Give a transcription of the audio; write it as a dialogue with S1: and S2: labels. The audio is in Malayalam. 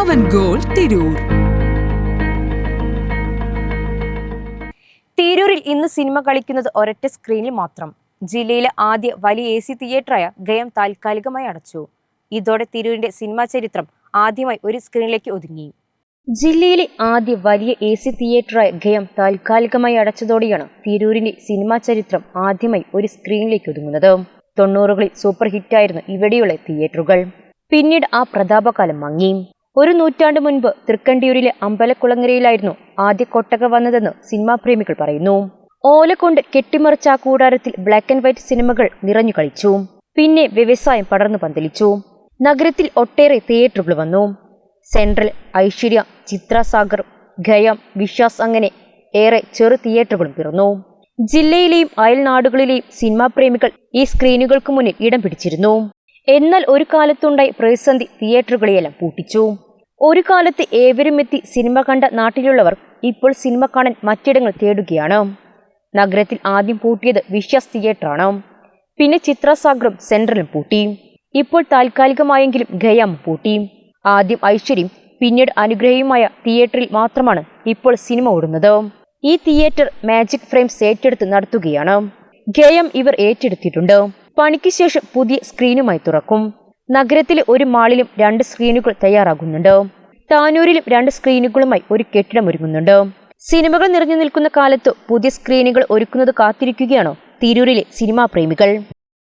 S1: പവൻ ഗോൾ തിരൂർ.
S2: തിരൂരിൽ ഇന്ന് സിനിമ കളിക്കുന്നത് ഒരൊറ്റ സ്ക്രീനിൽ മാത്രം. ജില്ലയിലെ ആദ്യ വലിയ എ സി തിയേറ്ററായ ഗയം താൽക്കാലികമായി അടച്ചു. ഇതോടെ തിരൂരിന്റെ സിനിമാ ചരിത്രം ആദ്യമായി ഒരു സ്ക്രീനിലേക്ക് ഒതുങ്ങി. ജില്ലയിലെ ആദ്യ വലിയ എ സി തിയേറ്ററായ ഗയം താൽക്കാലികമായി അടച്ചതോടെയാണ് തിരൂരിന്റെ സിനിമാ ചരിത്രം ആദ്യമായി ഒരു സ്ക്രീനിലേക്ക് ഒതുങ്ങുന്നത്. തൊണ്ണൂറുകളിൽ സൂപ്പർ ഹിറ്റായിരുന്നു ഇവിടെയുള്ള തിയേറ്ററുകൾ പിന്നീട് ആ പ്രതാപകാലം മങ്ങി. ഒരു നൂറ്റാണ്ട് മുൻപ് തൃക്കണ്ടിയൂരിലെ അമ്പലക്കുളങ്ങരയിലായിരുന്നു ആദ്യ കൊട്ടക വന്നതെന്ന് സിനിമാ പ്രേമികൾ പറയുന്നു. ഓല കൊണ്ട് കെട്ടിമറിച്ച ആ കൂടാരത്തിൽ ബ്ലാക്ക് ആൻഡ് വൈറ്റ് സിനിമകൾ നിറഞ്ഞു കളിച്ചു. പിന്നെ വ്യവസായം പടർന്നു പന്തലിച്ചു. നഗരത്തിൽ ഒട്ടേറെ തിയേറ്ററുകൾ വന്നു. സെൻട്രൽ ഐശ്വര്യ ചിത്രസാഗർ ഖയം വിശ്വാസ് അങ്ങനെ ഏറെ ചെറു തിയേറ്ററുകളും പിറന്നു. ജില്ലയിലെയും അയൽനാടുകളിലെയും സിനിമാ പ്രേമികൾ ഈ സ്ക്രീനുകൾക്ക് മുന്നിൽ ഇടം പിടിച്ചിരുന്നു. എന്നാൽ ഒരു കാലത്തുണ്ടായി പ്രതിസന്ധി തിയേറ്ററുകളെയെല്ലാം പൂട്ടിച്ചു. ഒരു കാലത്ത് ഏവരും എത്തി സിനിമ കണ്ട നാട്ടിലുള്ളവർ ഇപ്പോൾ സിനിമ കാണാൻ മറ്റിടങ്ങൾ തേടുകയാണ്. നഗരത്തിൽ ആദ്യം പൂട്ടിയത് വിശ്വാസ് തിയേറ്ററാണ്. പിന്നെ ചിത്രസാഗറും സെൻട്രലും പൂട്ടി. ഇപ്പോൾ താൽക്കാലികമായെങ്കിലും ഗയാം പൂട്ടി. ആദ്യം ഐശ്വര്യം പിന്നീട് അനുഗ്രഹീയമായ തിയേറ്ററിൽ മാത്രമാണ് ഇപ്പോൾ സിനിമ ഓടുന്നത്. ഈ തിയേറ്റർ മാജിക് ഫ്രെയിംസ് ഏറ്റെടുത്ത് നടത്തുകയാണ്. ഗയം ഇവർ ഏറ്റെടുത്തിട്ടുണ്ട്. പണിക്ക് ശേഷം പുതിയ സ്ക്രീനുമായി തുറക്കും. നഗരത്തിലെ ഒരു മാളിലും രണ്ട് സ്ക്രീനുകൾ തയ്യാറാകുന്നുണ്ട്. താനൂരിലും രണ്ട് സ്ക്രീനുകളുമായി ഒരു കെട്ടിടം ഒരുങ്ങുന്നുണ്ട്. സിനിമകൾ നിറഞ്ഞു നിൽക്കുന്ന കാലത്ത് പുതിയ സ്ക്രീനുകൾ ഒരുക്കുന്നത് കാത്തിരിക്കുകയാണോ? തിരൂരിലെ സിനിമാ പ്രേമികൾ.